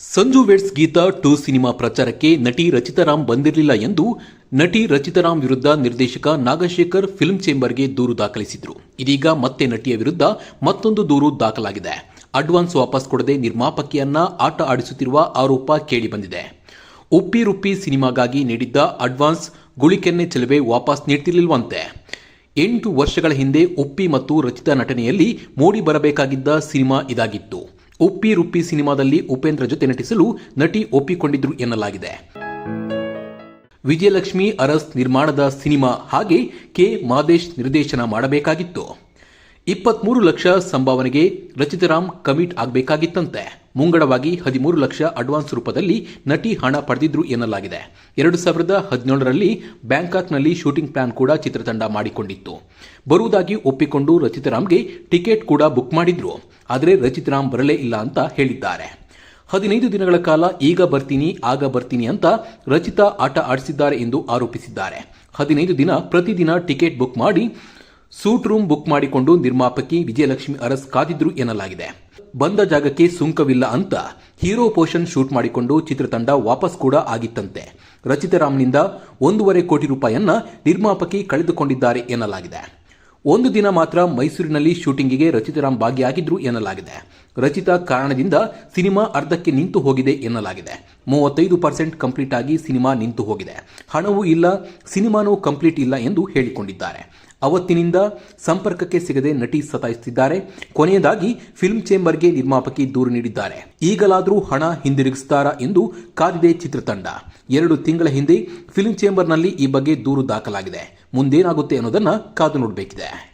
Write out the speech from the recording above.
Sanju weds Geetha two cinema ಪ್ರಚಾರಕ್ಕೆ ನಟಿ ರಚಿತಾರಾಮ್ ಬಂದಿರಲಿಲ್ಲ ಎಂದು ನಟಿ ರಚಿತಾರಾಮ್ ವಿರುದ್ಧ ನಿರ್ದೇಶಕ ನಾಗಶೇಖರ್ ಫಿಲ್ಮ್ ಚೇಂಬರ್ಗೆ ದೂರು ದಾಖಲಿಸಿದ್ರು. ಇದೀಗ ಮತ್ತೆ ನಟಿಯ ವಿರುದ್ಧ ಮತ್ತೊಂದು ದೂರು ದಾಖಲಾಗಿದೆ. ಅಡ್ವಾನ್ಸ್ ವಾಪಸ್ ಕೊಡದೆ ನಿರ್ಮಾಪಕಿಯನ್ನ ಆಟ ಆಡಿಸುತ್ತಿರುವ ಆರೋಪ ಕೇಳಿಬಂದಿದೆ. ಉಪ್ಪಿ ರುಪ್ಪಿ ಸಿನಿಮಾಗಾಗಿ ನೀಡಿದ್ದ ಅಡ್ವಾನ್ಸ್ ಗುಳಿಕೆನ್ನೆ ಚೆಲುವೆ ವಾಪಸ್ ನೀಡ್ತಿರ್ಲಿಲ್ವಂತೆ. ಎಂಟು ವರ್ಷಗಳ ಹಿಂದೆ ಉಪ್ಪಿ ಮತ್ತು ರಚಿತಾ ನಟನೆಯಲ್ಲಿ ಮೂಡಿ ಬರಬೇಕಾಗಿದ್ದ ಸಿನಿಮಾ ಇದಾಗಿತ್ತು. ಉಪ್ಪಿ ರುಪ್ಪಿ ಸಿನಿಮಾದಲ್ಲಿ ಉಪೇಂದ್ರ ಜೊತೆ ನಟಿಸಲು ನಟಿ ಒಪ್ಪಿಕೊಂಡಿದ್ರು ಎನ್ನಲಾಗಿದೆ. ವಿಜಯಲಕ್ಷ್ಮಿ ಅರಸ್ ನಿರ್ಮಾಣದ ಸಿನಿಮಾ ಹಾಗೆ ಕೆ ಮಾದೇಶ್ ನಿರ್ದೇಶನ ಮಾಡಬೇಕಾಗಿತ್ತು. ಇಪ್ಪತ್ಮೂರು ಲಕ್ಷ ಸಂಭಾವನೆಗೆ ರಚಿತರಾಮ್ ಕಮಿಟ್ ಆಗಬೇಕಾಗಿತ್ತಂತೆ. ಮುಂಗಡವಾಗಿ ಹದಿಮೂರು ಲಕ್ಷ ಅಡ್ವಾನ್ಸ್ ರೂಪದಲ್ಲಿ ನಟಿ ಹಣ ಪಡೆದಿದ್ರು ಎನ್ನಲಾಗಿದೆ. ಎರಡು ಸಾವಿರದ ಹದಿನೇಳರಲ್ಲಿ ಬ್ಯಾಂಕಾಕ್ನಲ್ಲಿ ಶೂಟಿಂಗ್ ಪ್ಲಾನ್ ಕೂಡ ಚಿತ್ರತಂಡ ಮಾಡಿಕೊಂಡಿತ್ತು. ಬರುವುದಾಗಿ ಒಪ್ಪಿಕೊಂಡು ರಚಿತರಾಮ್ಗೆ ಟಿಕೆಟ್ ಕೂಡ ಬುಕ್ ಮಾಡಿದ್ರು. ಆದರೆ ರಚಿತರಾಮ್ ಬರಲೇ ಇಲ್ಲ ಅಂತ ಹೇಳಿದ್ದಾರೆ. ಹದಿನೈದು ದಿನಗಳ ಕಾಲ ಈಗ ಬರ್ತೀನಿ, ಆಗ ಬರ್ತೀನಿ ಅಂತ ರಚಿತಾ ಆಟ ಆಡಿಸಿದ್ದಾರೆ ಎಂದು ಆರೋಪಿಸಿದ್ದಾರೆ. ಹದಿನೈದು ದಿನ ಪ್ರತಿದಿನ ಟಿಕೆಟ್ ಬುಕ್ ಮಾಡಿ ಸೂಟ್ ರೂಮ್ ಬುಕ್ ಮಾಡಿಕೊಂಡು ನಿರ್ಮಾಪಕಿ ವಿಜಯಲಕ್ಷ್ಮಿ ಅರಸ್ ಕಾದಿದ್ರು ಎನ್ನಲಾಗಿದೆ. ಬಂದ ಜಾಗಕ್ಕೆ ಸುಂಕವಿಲ್ಲ ಅಂತ ಹೀರೋ ಪೋಷನ್ ಶೂಟ್ ಮಾಡಿಕೊಂಡು ಚಿತ್ರತಂಡ ವಾಪಸ್ ಕೂಡ ಆಗಿತ್ತಂತೆ. ರಚಿತರಾಮ್ನಿಂದ ಒಂದೂವರೆ ಕೋಟಿ ರೂಪಾಯಿಯನ್ನ ನಿರ್ಮಾಪಕಿ ಕಳೆದುಕೊಂಡಿದ್ದಾರೆ ಎನ್ನಲಾಗಿದೆ. ಒಂದು ದಿನ ಮಾತ್ರ ಮೈಸೂರಿನಲ್ಲಿ ಶೂಟಿಂಗಿಗೆ ರಚಿತರಾಮ್ ಭಾಗಿಯಾಗಿದ್ರು ಎನ್ನಲಾಗಿದೆ. ರಚಿತಾ ಕಾರಣದಿಂದ ಸಿನಿಮಾ ಅರ್ಧಕ್ಕೆ ನಿಂತು ಹೋಗಿದೆ ಎನ್ನಲಾಗಿದೆ. ಮೂವತ್ತೈದು ಪರ್ಸೆಂಟ್ ಕಂಪ್ಲೀಟ್ ಆಗಿ ಸಿನಿಮಾ ನಿಂತು ಹೋಗಿದೆ. ಹಣವೂ ಇಲ್ಲ, ಸಿನಿಮಾನೂ ಕಂಪ್ಲೀಟ್ ಇಲ್ಲ ಎಂದು ಹೇಳಿಕೊಂಡಿದ್ದಾರೆ. ಅವತ್ತಿನಿಂದ ಸಂಪರ್ಕಕ್ಕೆ ಸಿಗದೆ ನಟಿ ಸತಾಯಿಸುತ್ತಿದ್ದಾರೆ. ಕೊನೆಯದಾಗಿ ಫಿಲ್ಮ್ ಚೇಂಬರ್ಗೆ ನಿರ್ಮಾಪಕಿ ದೂರು ನೀಡಿದ್ದಾರೆ. ಈಗಲಾದರೂ ಹಣ ಹಿಂದಿರುಗಿಸುತ್ತಾರಾ ಎಂದು ಕಾದಿದೆ ಚಿತ್ರತಂಡ. ಎರಡು ತಿಂಗಳ ಹಿಂದೆ ಫಿಲ್ಮ್ ಚೇಂಬರ್ನಲ್ಲಿ ಈ ಬಗ್ಗೆ ದೂರು ದಾಖಲಾಗಿದೆ. ಮುಂದೇನಾಗುತ್ತೆ ಅನ್ನೋದನ್ನ ಕಾದು ನೋಡಬೇಕಿದೆ.